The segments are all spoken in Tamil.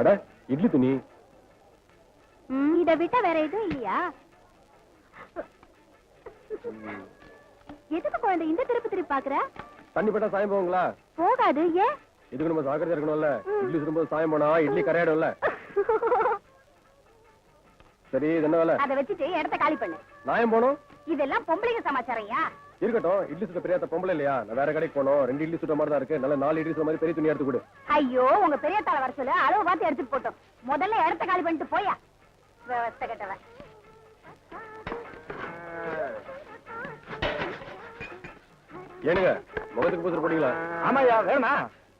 அட இட்லி துணி. இத விட்டா வேற எதுவும் இல்லையா? எதுக்கு குழந்தை இந்த திருப்பி திருப்பி பாக்குற தண்ணி பட்டா சாயம் போகுங்களா? போகாது ஏன் இதுக்கு நம்ம ஜாக்கிரதையா இருக்கணும்ல. இட்லி சுடும்போது சாயம் போனா இட்லி கரையாடும்ல. சரி இது என்ன வேலை? அத வச்சுட்டு இடத்த காலி பண்ணு. நாயம் போனோம் இதெல்லாம் பொம்பளைங்க சமாச்சாரையா இருக்கட்டும் இட்லி சுட்ட பெரியாத்த பொம்பளை இல்லையா? நான் வேற கடைக்கு போனோம் ரெண்டு இட்லி சுட்ட மாதிரி தான் இருக்கு. நல்ல நாலு இட்லி சுட்ட மாதிரி பெரிய துணி எடுத்து கொடு. ஐயோ உங்க பெரிய தாள வர சொல்லு. அளவு பார்த்து எடுத்துட்டு போட்டோம். முதல்ல இடத்த காலி பண்ணிட்டு போயா. கட்டவன். ஏனுங்க முகத்துக்கு பூசல் போட்டீங்களா ஆமாயா வேணா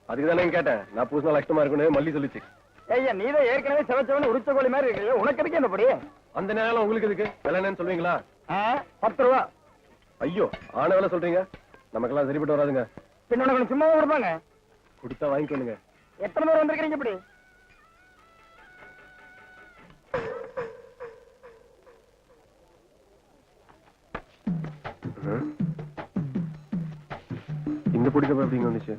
அதுக்கு தானே கேட்டேன். நான் பூசினா லட்சமா இருக்குன்னு மல்லி சொல்லிச்சு. ஐயா நீதான் ஏற்கனவே செவச்சவன உரிச்ச கோழி மாதிரி இருக்கு உனக்கு எதுக்கு இந்த படி அந்த நேரம் உங்களுக்கு எதுக்கு? விலை என்னன்னு சொல்லுவீங்களா? பத்து ரூபா. ஐயோ ஆன வேலை சொல்றீங்க? நமக்கெல்லாம் சரிப்பட்டு வராதுங்க. பின்ன உனக்கு சும்மா கொடுப்பாங்க. கொடுத்தா வாங்கிக்கோங்க எத்தனை பேர் வந்திருக்கிறீங்க இப்படி? இந்த பிடிக்க எப்படிங்க வந்துச்சு?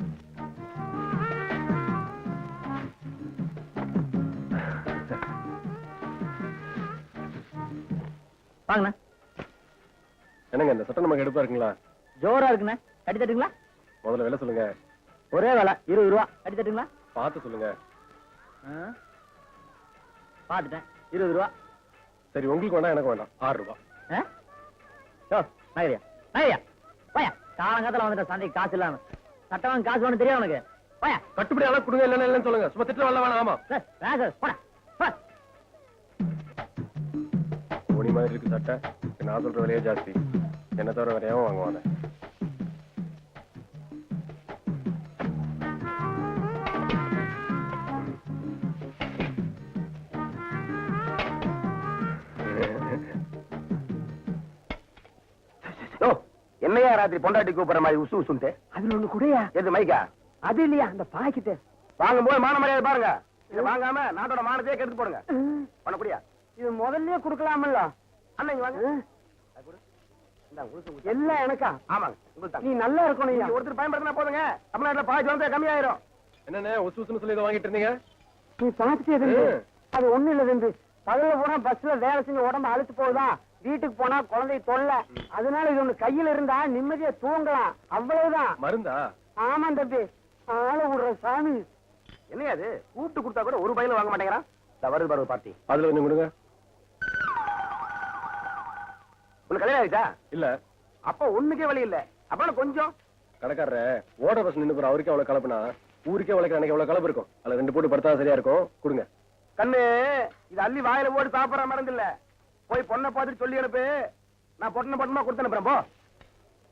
வாங்கண்ணா. என்னங்க இந்த சட்டம் நமக்கு எடுப்பா இருக்குங்களா? ஜோரா இருக்குண்ணே. கட்டி தட்டுங்களா? முதல்ல விலை சொல்லுங்க. ஒரே வேலை இருபது ரூபா. கட்டி தட்டுங்களா? பார்த்து சொல்லுங்க. பார்த்துட்டேன். இருபது ரூபா. சரி உங்களுக்கு வேண்டாம் எனக்கு வேண்டாம் ஆறு? யோ, நகரியா நகரியா போயா காலங்காலத்துல வந்துட்ட சந்தைக்கு காசு இல்லாம. சட்டம் காசு வேணும் தெரியும் உனக்கு? போயா கட்டுப்படி அளவு கொடுங்க இல்லைன்னு இல்லைன்னு சொல்லுங்க. சும்மா திட்டு வரல வேணாம் ஆமா. சார் போடா. மாதிரி இருக்கு சட்டை. நான் சொல்ற விலையே ஜாஸ்தி. என்ன தவிர வேறையாவும் வாங்குவாங்க. என்னையா ராத்திரி பொண்டாட்டி கூப்பிடுற மாதிரி உசு உசுன்ட்டு? அதுல ஒண்ணு கூடயா? எது மைக்கா? அது இல்லையா அந்த பாக்கிட்டு? வாங்கும் போது மான மரியாதை பாருங்க. இத வாங்காம நாட்டோட மானத்தையே கெடுத்து போடுங்க. பண்ணப்படியா இது முதல்லயே குடுக்கலாமல்ல? அண்ணன் இங்க வாங்க அது கொடு. இந்தா, உளுத்து ஊத்து. எல்லாம் எனக்கா? ஆமாங்க உங்களுக்கு நீ நல்லா இருக்கணும் நீங்க ஒருத்தர் பயன்படுத்தினா போதுங்க. தமிழ்நாட்டுல பாய்ச்சி வந்து கம்மியாயிரும். என்னண்ணே உசு உசுன்னு சொல்லி இதை வாங்கிட்டு இருந்தீங்க? நீ இருந்து. அது ஒண்ணு இல்ல தம்பி பகல்ல போனா பஸ்ல வேலை செஞ்சு உடம்பு அழுத்து போகுதா? வீட்டுக்கு போனா குழந்தை தொல்லை. அதனால இது ஒண்ணு கையில இருந்தா நிம்மதியா தூங்கலாம். அவ்வளவுதான். மருந்தா? ஆமா தம்பி. ஆள விடுற சாமி. என்னையா அது கூப்பிட்டு கொடுத்தா கூட ஒரு பையில வாங்க மாட்டேங்கிறான். வருது வருது பார்ட்டி அதுல கொஞ்சம் கொடுங்க. உனக்கு கல்யாணம் ஆயிடுச்சா? இல்ல. அப்ப ஒண்ணுக்கே வழி இல்ல. அப்புறம் கொஞ்சம்? கடைக்காரர ஓட பஸ் நின்று போற அவருக்கே அவ்வளவு கலப்புனா ஊருக்கே வளர்க்க அன்னைக்கு எவ்வளவு கலப்பு இருக்கும். அதுல ரெண்டு போட்டு படுத்தா சரியா இருக்கும். கொடுங்க. கண்ணு இது அள்ளி வாயில போட்டு சாப்பிடுற மருந்து இல்ல. போய் பொண்ணை பார்த்துட்டு சொல்லி அனுப்பு. நான் பொண்ணை பொண்ணமா கொடுத்து அனுப்புறேன் போ.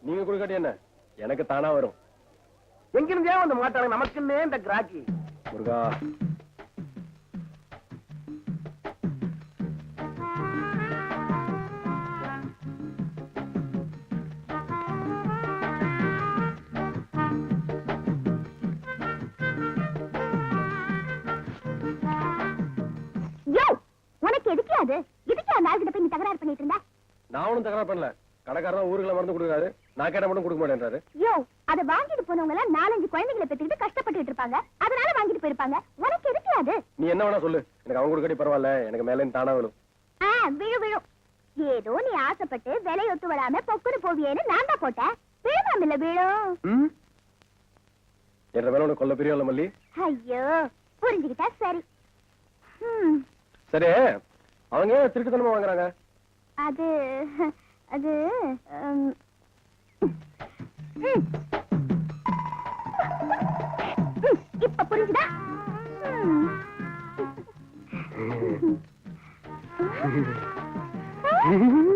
நீங்க கொடுக்காட்டி என்ன? எனக்கு தானா வரும். எங்கிருந்தே வந்து மாட்டாங்க? நமக்குன்னே இந்த கிராக்கி. முருகா தகராறு பண்ணல. கடைக்காரன் ஊருக்குள்ள மருந்து கொடுக்குறாரு. நான் கேட்ட மட்டும் கொடுக்க மாட்டேன்றாரு. யோ அத வாங்கிட்டு போனவங்க எல்லாம் நாலஞ்சு குழந்தைகளை பெற்றுக்கிட்டு கஷ்டப்பட்டுட்டு இருப்பாங்க. அதனால வாங்கிட்டு போயிருப்பாங்க. உனக்கு எதுக்கு அது? நீ என்ன வேணா சொல்லு. எனக்கு அவங்க கொடுக்காட்டி பரவாயில்ல. எனக்கு மேல தானா விழும். ஆ, விழு விழும் ஏதோ நீ ஆசைப்பட்டு விலையொத்து விடாம பொக்குன்னு போவியேன்னு நான் தான் போட்டேன். விழுமாம் இல்ல விழும்? என்ற மேல உனக்கு கொல்ல பெரிய மல்லி? ஐயோ புரிஞ்சுக்கிட்டா சரி. சரி அவங்க திருட்டுத்தனமா வாங்குறாங்க? அது அது இப்ப புரிஞ்சுதா? Mm-hmm.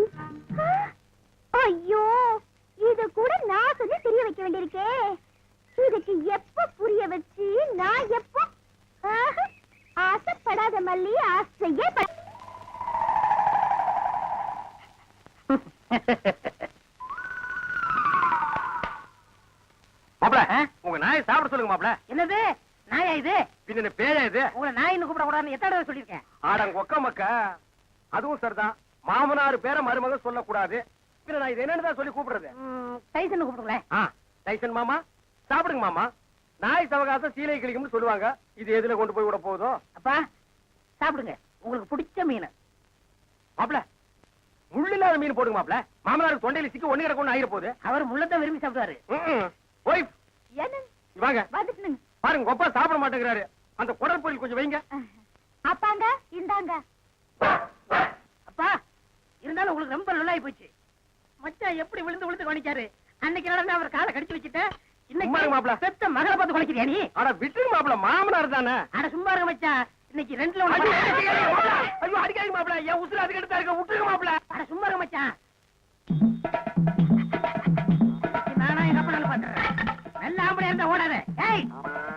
மாமனார் பேர மருமக சொல்லக்கூடாது. பின்ன நான் இது என்னன்னு சொல்லி கூப்பிடுறது? டைசன் கூப்பிடுங்களேன். ஆ டைசன் மாமா சாப்பிடுங்க மாமா. நாய் சவகாசம் சீலை கிளிக்கும்னு சொல்லுவாங்க. இது எதுல கொண்டு போய் விட போகுதோ? அப்பா சாப்பிடுங்க. உங்களுக்கு பிடிச்ச மீன். மாப்ள முள்ளு இல்லாத மீன் போடுங்க மாப்ள மாமனாருக்கு தொண்டையில சிக்கி ஒண்ணு கிடக்கு ஆயிர போகுது. அவர் முள்ளத்தை விரும்பி சாப்பிடுவாரு. ஒய்ஃப் வாங்க. பாருங்க கொப்பா சாப்பிட மாட்டேங்கிறாரு. அந்த குடல் பொரியல் கொஞ்சம் வைங்க. அப்பாங்க இந்தாங்க. அப்பா இருந்தாலும் உங்களுக்கு ரொம்ப நல்லாயி போச்சு. மச்சான் எப்படி விழுந்து விழுந்து கவனிக்காரு அன்னைக்கு நடந்து அவர் காலை கடிச்சு வச்சுட்டேன் இன்னைக்கு மாப்ள. பெத்த மகளை பார்த்து குலைக்கிறியா நீ? ஆனா விட்டுருங்க மாப்ள மாமனார் தானே. அட சும்மா இருங்க மச்சான் இன்னைக்கு ரெண்டுல ஒண்ணு. ஐயோ அடிக்காதீங்க மாப்ள என் உசுறு அதுக்கு எடுத்தா இருக்க. விட்டுருங்க மாப்ள அட சும்மா இருங்க மச்சான் நானா எங்க அப்பா நல்லா பாத்துறேன் நல்ல ஆம்பளையா இருந்தா ஓடாத. ஏய்!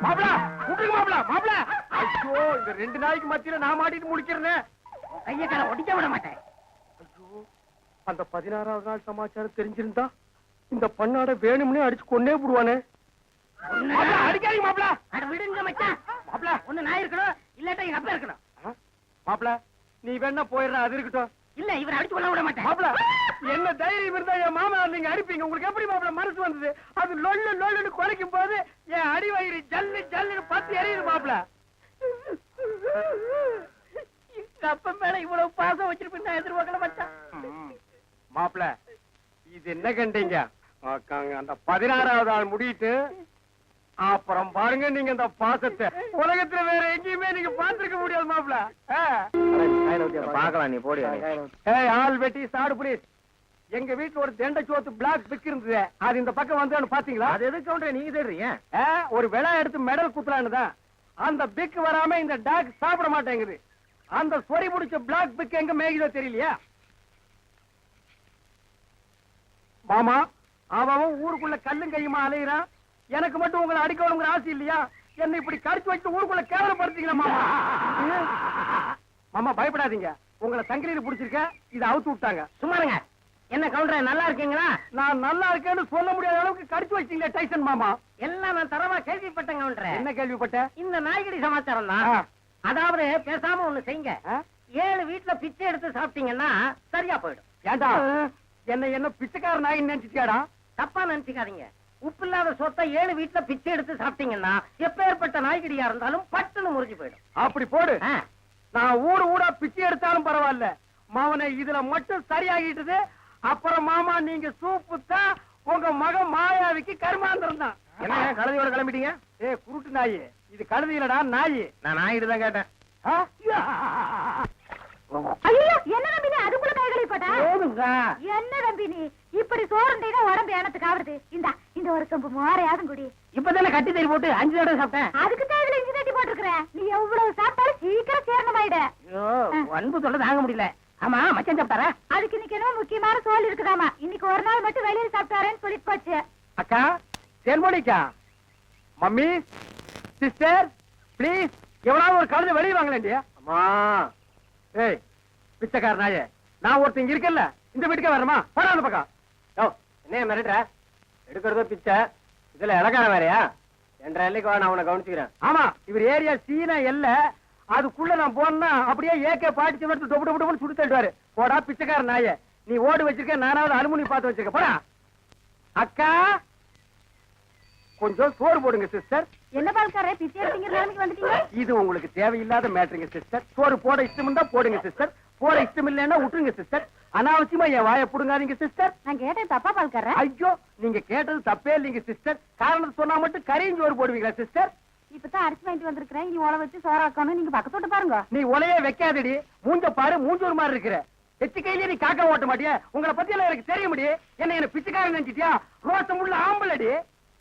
மாப்ள விட்டுருங்க மாப்ள மாப்ள ஐயோ இந்த ரெண்டு நாளைக்கு மத்தியில நான் மாட்டிட்டு முடிக்கிறேன் கைய கால ஒடிக்க விட மாட்டேன். அந்த பதினாறாவது நாள் சமாச்சாரம் தெரிஞ்சிருந்தா இந்த பண்ணாட வேணும்னே அடிச்சு போடுவானே மாப்ள, அடிக்காதீங்க மாப்ள அட விடுங்க மச்சான். ஒண்ணு நான் இருக்கணும் இல்லாட்டா எங்க அப்பா இருக்கணும். நீ வேணா போயிடுற அது இருக்கட்டும். இல்ல இவரை அடிச்சு கொள்ள விட மாட்டேன். மாப்ள என்ன தைரியம் இருந்தா என் மாமனார் நீங்க அடிப்பீங்க? உங்களுக்கு எப்படி மாப்ள மனசு வந்தது? அது லொல்லு லொல்லுன்னு குறைக்கும் போது என் அடி வயிறு ஜல்லு ஜல்லுன்னு பத்தி எரியுது மாப்ள எங்க அப்பா மேல இவ்வளவு பாசம் வச்சிருப்பேன் நான் எதிர்பார்க்கல மச்சான். மாப்ள இது என்ன கண்டீங்க? அந்த பதினாறாவது ஆள் முடியிட்டு அப்புறம் பாருங்க நீங்க இந்த பாசத்தை. உலகத்துல வேற எங்கேயுமே நீங்க பார்த்திருக்க முடியாது மாப்ள. பாக்கலாம் நீ போடி ஆள் வெட்டி சாடு புலீஸ் எங்க வீட்டுல ஒரு தெண்ட சோத்து பிளாக் பிக் இருந்தது. அது இந்த பக்கம் வந்து பாத்தீங்களா அது எதுக்கு கவுண்டர் நீங்க தேடுறீங்க. ஒரு விழா எடுத்து மெடல் குத்துலான்னு தான். அந்த பிக் வராம இந்த டாக் சாப்பிட மாட்டேங்குது. அந்த சொறி பிடிச்ச பிளாக் பிக் எங்க மேய்குதோ தெரியலையா? மாமா அவன் ஊருக்குள்ள கல்லும் கையுமா அலையிறான் எனக்கு மட்டும் உங்களை அடிக்கணுங்கிற ஆசை இல்லையா? என்ன இப்படி கடிச்சு வச்சு ஊருக்குள்ள கேவலப்படுத்தீங்களா மாமா? மாமா பயப்படாதீங்க. உங்களை சங்கிலியில புடிச்சிருக்க இதை அவுத்து விட்டாங்க. சும்மாருங்க என்ன கவுண்டர் நல்லா இருக்கீங்களா? நான் நல்லா இருக்கேன்னு சொல்ல முடியாத அளவுக்கு கடிச்சு வச்சீங்களே டைசன் மாமா. எல்லாம் நான் தரவா கேள்விப்பட்டேன் கவுண்டர். என்ன கேள்விப்பட்ட? இந்த நாய்கடி சமாச்சாரம் தான். அதாவது பேசாம ஒண்ணு செய்யுங்க? ஏழு வீட்டுல பிச்சை எடுத்து சாப்பிட்டீங்கன்னா சரியா போயிடும். ஏண்டா? என்ன என்ன பிச்சைக்கார நாயின்னு நினைச்சிட்டியாடா? தப்பா நினைச்சுக்காதீங்க. உப்பு இல்லாத சொத்தை ஏழு வீட்டுல பிச்சை எடுத்து சாப்பிட்டீங்கன்னா எப்பேற்பட்ட நாய்கடியா இருந்தாலும் பட்டுன்னு முறிஞ்சு போயிடும். அப்படி போடு. நான் ஊரு ஊரா பிச்சை எடுத்தாலும் பரவாயில்ல. மாமனை இதுல மட்டும் சரியாகிட்டது அப்புறம் மாமா நீங்க சூப்பு தான் உங்க மகன் மாயாவிக்கு கருமாந்திரம் தான். என்ன கழுதையோட கிளம்பிட்டீங்க? ஏ குருட்டு நாயி. இது கழுதி இல்லடா நாயி. நான் நாய்கிட்ட தான் கேட்டேன். என்ன அதுக்குள்ள என்ன நம்பி நீ? இப்படி சோறுண்டீங்க உடம்பு ஏனத்துக்கு ஆவறது? இந்தா இந்த ஒரு கம்பு மோரையாதும் குடி. இப்பதானே கட்டி தறி போட்டு அஞ்சு தடவை சாப்பிட்டேன். அதுக்கு இதுல இஞ்சி தட்டி போட்டிருக்கிற. நீ எவ்வளவு சாப்பிட்டாலும் சீக்கிரம் சேரணமாயிட அன்பு சொல்ல தாங்க முடியல. ஆமா மச்சான் சாப்பிட்டாரா? அதுக்கு இன்னைக்கு என்ன முக்கியமான சோல் இருக்குதாமா. இன்னைக்கு ஒரு நாள் மட்டும் வெளியில சாப்பிட்டாரேன்னு சொல்லிட்டு போச்சு. அக்கா தேன்மொழிக்கா மம்மி சிஸ்டர் ப்ளீஸ் எவனாவது ஒரு கழுதை வெளியே வாங்கலேண்டி அம்மா. ஏய் பிச்சைக்கார நாயே. நான் ஒருத்தங்க இருக்கேன்ல இந்த வீட்டுக்கே வரமா போடா அந்த பக்கம். யோ என்ன மிரட்டுற? எடுக்கிறதோ பிச்சை. இதுல இலக்கார வேறையா? என்ற எல்லைக்கு நான் உன்னை கவனிச்சுக்கிறேன். ஆமா இவர் ஏரியா சீனா எல்ல. அதுக்குள்ள நான் போனா அப்படியே ஏகே பாட்டி எடுத்து டொப்பு டொப்பு சுடு தள்ளுவாரு போடா பிச்சைக்கார நாயே. நீ ஓடு வச்சிருக்க நானாவது அலுமினி பார்த்து வச்சிருக்க. போடா. அக்கா! கொஞ்சம் சோறு போடுங்க சிஸ்டர். என்ன பால்காரே பிச்சை எடுத்தீங்க நிலைமைக்கு வந்துட்டீங்க? இது உங்களுக்கு தேவையில்லாத மேட்டருங்க சிஸ்டர். சோறு போட இஷ்டம் இருந்தா போடுங்க சிஸ்டர். போட இஷ்டம் இல்லைன்னா விட்டுருங்க சிஸ்டர் அனாவசியமா என் வாயை புடுங்காதீங்க சிஸ்டர் நான் கேட்டேன் தப்பா பால்காரே ஐயோ நீங்க கேட்டது தப்பே இல்லைங்க சிஸ்டர் காரணத்தை சொன்னா மட்டும் கரையும் சோறு போடுவீங்களா சிஸ்டர் இப்பதான் அரிசி வாங்கிட்டு வந்திருக்கிறேன். இனி உழ வச்சு சோறாக்கணும் நீங்க பக்கத்தோட்டு பாருங்க. நீ உலையே வைக்காதடி. மூஞ்ச பாரு மூஞ்சூர் மாதிரி இருக்கிற. எச்சு கையிலே நீ காக்கா ஓட்ட மாட்டியா? உங்களை பத்தி எல்லாம் எனக்கு தெரிய முடியும் என்ன என்ன பிச்சைக்காரன் நினைச்சிட்டியா? ரோசம் உள்ள ஆம்பளடி.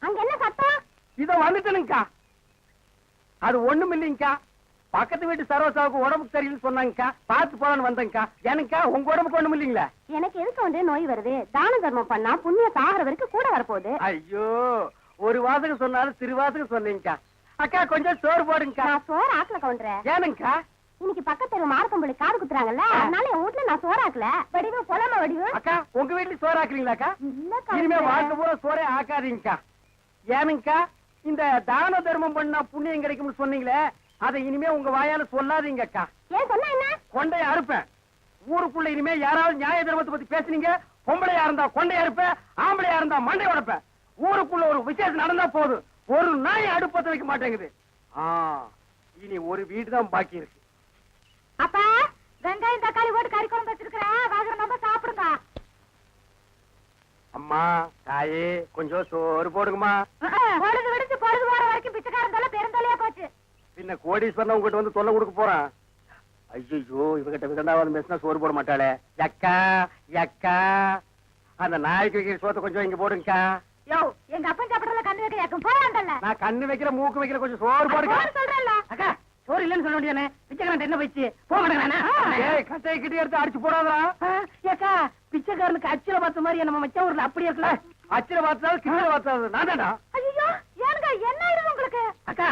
அங்க என்ன சத்தம்? இதோ வந்துட்டனுங்கக்கா அது ஒண்ணும் இல்லைங்கக்கா பக்கத்து வீட்டு சரோசாவுக்கு உடம்புக்கு சரியில்லைன்னு சொன்னாங்கக்கா. பார்த்து போலான்னு வந்தேங்கக்கா எனக்கா உங்க உடம்புக்கு ஒண்ணும் இல்லைங்களா? எனக்கு எதுக்கு வந்து நோய் வருது? தான தர்மம் பண்ணா புண்ணிய சாகர வரைக்கும் கூட வரப்போகுது. ஐயோ ஒரு வாசகம் சொன்னாலும் திருவாசகம் சொன்னீங்கக்கா அக்கா கொஞ்சம் சோறு போடுங்கக்கா. நான் சோறு ஆக்கல கவுண்டரேன் ஏனுங்கக்கா? இன்னைக்கு பக்கத்துல மார்க்கம்பள்ளி காது குத்துறாங்கல்ல? அதனால என் வீட்டுல நான் சோறு ஆக்கல. வடிவு புலம வடிவு. அக்கா உங்க வீட்டுல சோறு ஆக்குறீங்களாக்கா? இல்ல இனிமே. வாழ்க்கை பூரா சோறே ஆக்காதீங்கக்கா. ஏனுங்கக்கா இந்த தான தர்மம் பண்ணா புண்ணியம் கிடைக்கும்னு சொன்னீங்களே அதை இனிமே உங்க வாயால சொல்லாதீங்கக்கா ஏன் சொன்னா என்ன? கொண்டைய அறுப்பேன். ஊருக்குள்ள இனிமே யாராவது நியாய தர்மத்தை பத்தி பேசுனீங்க. பொம்பளையா இருந்தா கொண்டைய அறுப்பேன். ஆம்பளையா இருந்தா மண்டை உடைப்பேன். ஊருக்குள்ள ஒரு விசேஷம் நடந்தா போதும் ஒரு நாய் அடுப்பத்த வைக்க மாட்டேங்குது. இனி ஒரு வீடு தான் பாக்கி இருக்கு. அப்பா வெங்காயம் தக்காளி போட்டு கறி குழம்பு வச்சிருக்கிறேன். வாங்குற நம்ம சாப்பிடுங்க. அம்மா தாயே கொஞ்சம் சோறு போடுங்கம்மா. பொழுது விடுச்சு பொழுது போற வரைக்கும் பிச்சைக்காரன் தொல்லை பெருந்தொல்லையா போச்சு. பின்ன கோடீஸ்வரன் உங்ககிட்ட வந்து தொல்லை கொடுக்க போறான். ஐயோ இவகிட்ட விதண்டாவது பேசினா சோறு போட மாட்டாளே. யக்கா யக்கா. அந்த நாய்க்கு வைக்கிற சோத்தை கொஞ்சம் இங்க போடுங்கக்கா. யோ எங்க அப்பன் சாப்பிடறதுல கண்ணு வைக்க யாக்கும் போறாண்டல்ல நான் கண்ணு வைக்கிற மூக்கு வைக்கிற கொஞ்சம் சோறு போடுங்க சொல்றேன்ல. அக்கா சோறு இல்லைன்னு சொல்ல வேண்டியதானே? பிச்சைக்காரன் என்ன போயிடுச்சு? போக மாட்டேங்கிறானா? ஏய் கட்டையை கிட்டி எடுத்து அடிச்சு போடாதா ஆ, ஏக்கா பிச்சைக்காரனுக்கு அச்சில பார்த்த மாதிரி நம்ம மச்ச ஊர்ல அப்படி இருக்கல அச்சில பார்த்தாலும் கிட்ட பார்த்தாலும் நான் தானா ஐயோ ஏனுங்க என்ன ஆயிடுது உங்களுக்கு? அக்கா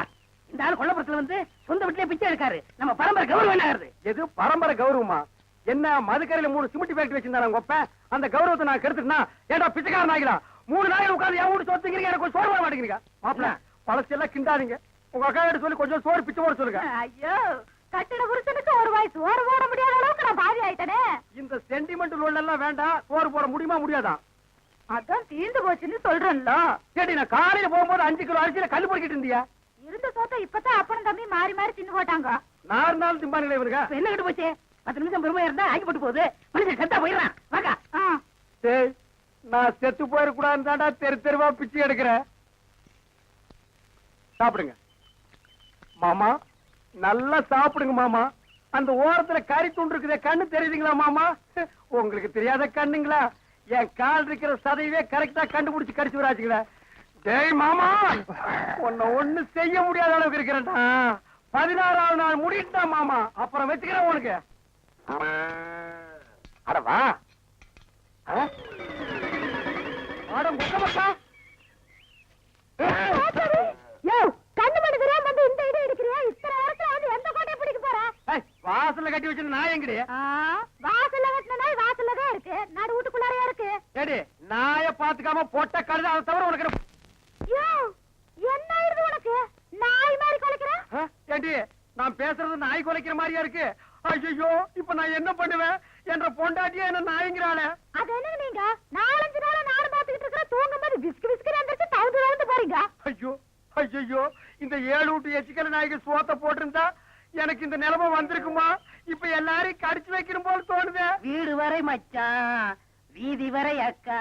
இந்த ஆள் கொல்லப்புறத்துல வந்து சொந்த வீட்லயே பிச்சை எடுக்காரு. நம்ம பரம்பரை கௌரவம் என்ன ஆகுது எது பரம்பரை கௌரவமா? என்ன மதுக்கரையில மூணு சிமெண்ட் ஃபேக்டரி வச்சிருந்தாங்க அப்பன் அந்த கௌரவத்தை நான் கெடுத்துட்டா ஏன்டா பிச்சைக்காரன் ஆகிலாம் மூணு நாள் உட்கார்ந்து என் வீட்டு சொத்துங்கிறீங்க எனக்கு கொஞ்சம் சோறு போட மாட்டேங்கிறீங்க. மாப்பிள பழசெல்லாம் கிண்டாதீங்க. உங்க அக்கா கிட்ட சொல்லி கொஞ்சம் சோறு பிச்சை போட சொல்லுங்க. ஐயோ கட்டிட புருஷனுக்கு ஒரு வாய் சோறு போட முடியாத அளவுக்கு நான் பாதி ஆயிட்டனே. இந்த சென்டிமெண்ட் லோன் எல்லாம் வேண்டாம். சோறு போட முடியுமா முடியாதா? அதான் தீர்ந்து போச்சுன்னு சொல்றேன்ல. கேட்டி நான் காலையில போகும்போது அஞ்சு கிலோ அரிசியில கல் பொறுக்கிட்டு இருந்தியா? இருந்த சோத்த இப்பதான் அப்பனும் தம்பி மாறி மாறி தின்னு போட்டாங்க. நான் இருந்தாலும் திம்பானுங்களே இவனுங்க? இப்ப என்ன கிட்ட போச்சு? பத்து நிமிஷம் பெருமையா இருந்தா ஆகி போட்டு போகுது. மனுஷன் செத்தா போயிடுறான். ஆ. டேய் நான் செத்து போயிடக்கூடாதுன்னு தாண்டா தெரு தெருவா பிச்சை எடுக்கிறேன் சாப்பிடுங்க. மாமா நல்லா சாப்பிடுங்க மாமா. அந்த ஓரத்துல கறி துண்டு இருக்குதே கண்ணு தெரியுதுங்களா மாமா? உங்களுக்கு தெரியாத கண்ணுங்களா? என் கால் இருக்கிற சதையவே கரெக்டா கண்டுபிடிச்சு கடிச்சு வராச்சுங்களே டேய் மாமா. உன்னை ஒண்ணு செய்ய முடியாத அளவுக்கு இருக்கிறேன்டா. பதினாறாவது நாள் முடிட்டா மாமா. அப்புறம் வச்சுக்கிறேன் உனக்கு. அட வா. ஆ? ஆட முக்க வாசல்ல கட்டி வச்சிருந்த நாய் எங்கடி? வாசல்ல கட்டின நாய் வாசல்ல தான் இருக்கு. நடு வீட்டுக்குள்ளாரையா இருக்கு? நாய பாத்துக்காம போட்ட கழுத அதை தவிர உனக்கு என்ன- யோ என்ன ஆயிடுது உனக்கு நாய் மாதிரி குலைக்கிற ஆ? ஏண்டி? நான் பேசுறது நாய் குலைக்கிற மாதிரியா இருக்கு? ஐயோ இப்ப நான் என்ன பண்ணுவேன்? என்ற பொண்டாட்டியே என்ன நாய்ங்கிறாளே. அது என்ன நீங்க? நாலஞ்சு நாளா நானும் பாத்துக்கிட்டு இருக்கிற தூங்கும் போது விஸ்கு விஸ்கு எந்திரிச்சு தவுந்து தவுந்து போறீங்க. ஐயோ ஐயோ இந்த ஏழு விட்டு எச்சிக்கல நாய்க்கு சோத்த போட்டிருந்தா எனக்கு இந்த நிலைமை வந்திருக்குமா? இப்ப எல்லாரையும் கடிச்சு வைக்கணும் போல தோணுதே. வீடு வரை மச்சான் வீதி வரை அக்கா.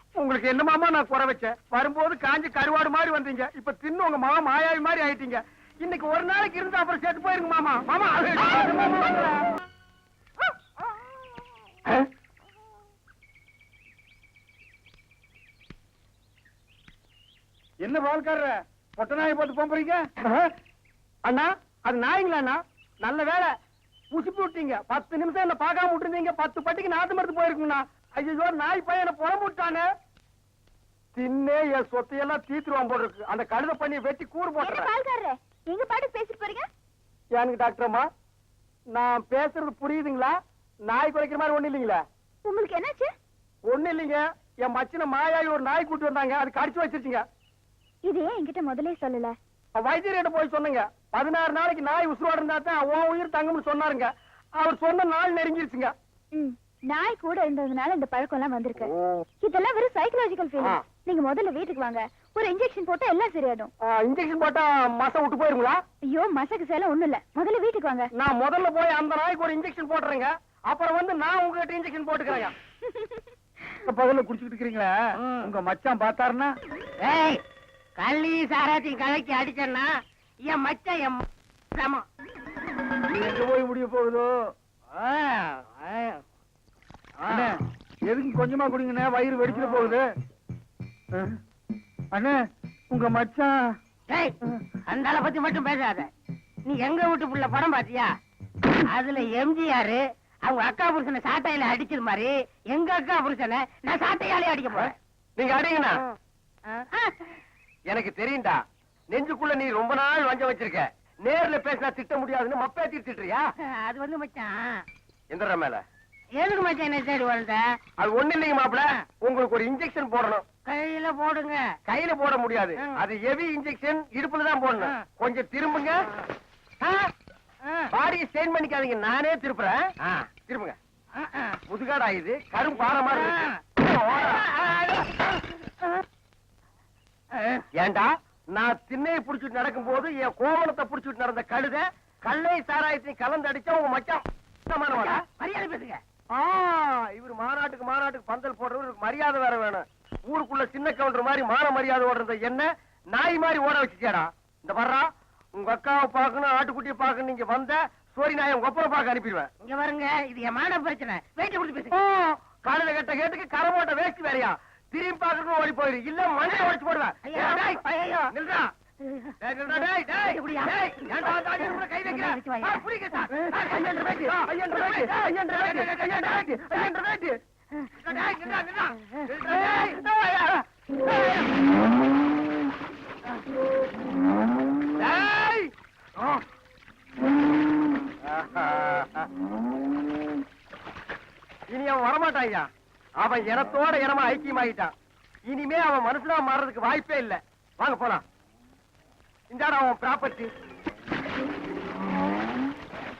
உங்களுக்கு என்ன மாமா நான் குறை வச்சேன் வரும்போது காஞ்சி கருவாடு மாதிரி வந்தீங்க. இப்ப தின்னு உங்க மாமா மாயாவி மாதிரி ஆயிட்டீங்க. இன்னைக்கு ஒரு நாளைக்கு இருந்து அப்புறம் செத்து போயிருங்க மாமா. மாமா என்ன பால்காரர? பொட்ட நாயை போட்டு போறீங்க அண்ணா அது நாய்ங்களா அண்ணா? நல்ல வேலை உசுப்பி விட்டீங்க. பத்து நிமிஷம் என்ன பார்க்காம விட்டுருந்தீங்க. பத்து பட்டிக்கு நாத்து மருந்து போயிருக்குங்கண்ணா. ஐயோ நாய் பையன் விட்டானே தின்னே என் சொத்தையெல்லாம் தீத்துருவான் போல இருக்கு. அந்த கழுத பண்ணி வெட்டி கூறு போட்டுறேன். எங்க பாட்டுக்கு பேசிட்டு போறீங்க? எனக்கு டாக்டர் அம்மா நான் பேசுறது புரியுதுங்களா? நாய் குறைக்கிற மாதிரி ஒண்ணு இல்லைங்களா? உங்களுக்கு என்னாச்சு? ஒண்ணு இல்லைங்க. என் மச்சின மாயாவி ஒரு நாய் கூட்டி வந்தாங்க. அது கடிச்சு வச்சிருச்சுங்க. இது ஏன் என்கிட்ட முதல்ல சொல்லல? வைத்தியர்கிட்ட போய் சொன்னங்க. பதினாறு நாளைக்கு நாய் உசுரோட இருந்தா தான் உன் உயிர் தங்கும்னு சொன்னாருங்க. அவர் சொன்ன நாள் நெருங்கிருச்சுங்க. நாய் கூட இருந்ததுனால இந்த பழக்கம் எல்லாம் வந்திருக்கு இதெல்லாம் வெறும் சைக்கலாஜிக்கல். ஃபீலிங் நீங்க முதல்ல வீட்டுக்கு வாங்க. ஒரு இன்ஜெக்ஷன் போட்டா எல்லாம் சரியாயிடும். இன்ஜெக்ஷன் போட்டா மசம் விட்டு போயிருங்களா? ஐயோ மசக்கு சேலம் ஒண்ணும் இல்ல. முதல்ல வீட்டுக்கு வாங்க. நான் முதல்ல போய் அந்த நாய்க்கு ஒரு இன்ஜெக்ஷன் போட்டுறேங்க. அப்புறம் வந்து நான் உங்ககிட்ட இன்ஜெக்ஷன் போட்டுக்கிறேங்க. பகல்ல குடிச்சுக்கிட்டு இருக்கிறீங்களா? உங்க மச்சான் பார்த்தாருன்னா? ஏய் கள்ளி சாராத்தையும் கலக்கி அடிச்சேன்னா என் மச்சான் என் சமம். எங்க போய் முடிய போகுதோ? எதுக்கு கொஞ்சமா குடிங்கண்ணே? வயிறு வெடிச்சிட போகுது. அண்ணே உங்க மச்சான் டேய் அந்த ஆளை பத்தி மட்டும் பேசாத. நீ எங்க வீட்டு புள்ள படம் பாத்தியா அதுல எம்ஜிஆர் அவங்க அக்கா புருஷனை சாட்டையில அடிச்சது மாதிரி எங்க அக்கா புருஷனை நான் சாட்டையாலே அடிக்க போறேன். நீங்க அடிங்கண்ணா. எனக்கு தெரியும்டா. நெஞ்சுக்குள்ள நீ ரொம்ப நாள் வஞ்சம் வச்சிருக்க. நேர்ல பேசினா திட்ட முடியாதுன்னு மப்பேத்தி திட்டுறியா? அது வந்து மச்சான். எந்திர மேல. எதுக்கு மச்சான் என்ன தேடி வந்த அது ஒண்ணு இல்லைங்க மாப்பிள. உங்களுக்கு ஒரு இன்ஜெக்ஷன் போடணும். கையில போடுங்க. கையில போட முடியாது. அது ஹெவி இன்ஜெக்ஷன் இடுப்புல தான் போடணும். கொஞ்சம் திரும்புங்க. பாடியை ஸ்டெயின் பண்ணிக்காதீங்க. நானே திருப்புறேன். திரும்புங்க. முதுகாடா இது. கரும் பாரமா ஏண்டா? நான் திண்ணையை புடிச்சிட்டு நடக்கும் போது என் கோவணத்தை புடிச்சிட்டு நடந்த கழுத கல்லை சாராயத்தையும் கலந்து அடிச்சா உங்க மச்சான்? மரியாதை பேசுங்க. இவர் மாநாட்டுக்கு மாநாட்டுக்கு பந்தல் போடுறவருக்கு மரியாதை வேற வேணும். ஊருக்குள்ள சின்ன கவுண்டர் மாதிரி மான மரியாதை ஓடுறத என்ன நாய் மாதிரி ஓட வச்சுக்கேடா இந்த வர்றா உங்க அக்காவை பார்க்கணும் ஆட்டுக்குட்டியை பார்க்கணும் நீங்க வந்த சோரி நாயை உங்க ஒப்பனை பார்க்க அனுப்பிடுவேன். இங்க வருங்க இது என் மான பிரச்சனை. வெயிட்ட கொடுத்து பேசுங்க. காலையில கட்ட கேட்டுக்கு கரை போட்ட வேஸ்ட் வேறையா? திரும்பி பார்க்கணும் ஓடி போயிரு. இல்ல மண்ணை உடைச்சு போடுவேன். ஐயோ. நில்றா. இனி அவன் வரமாட்டான் ஐயா அவன் இனத்தோட இனமா ஐக்கியமாயிட்டான் இனிமே அவன் மனுஷனா மாறதுக்கு வாய்ப்பே இல்ல. வாங்க போலாம். இந்தாடா உன் ப்ராப்பர்ட்டி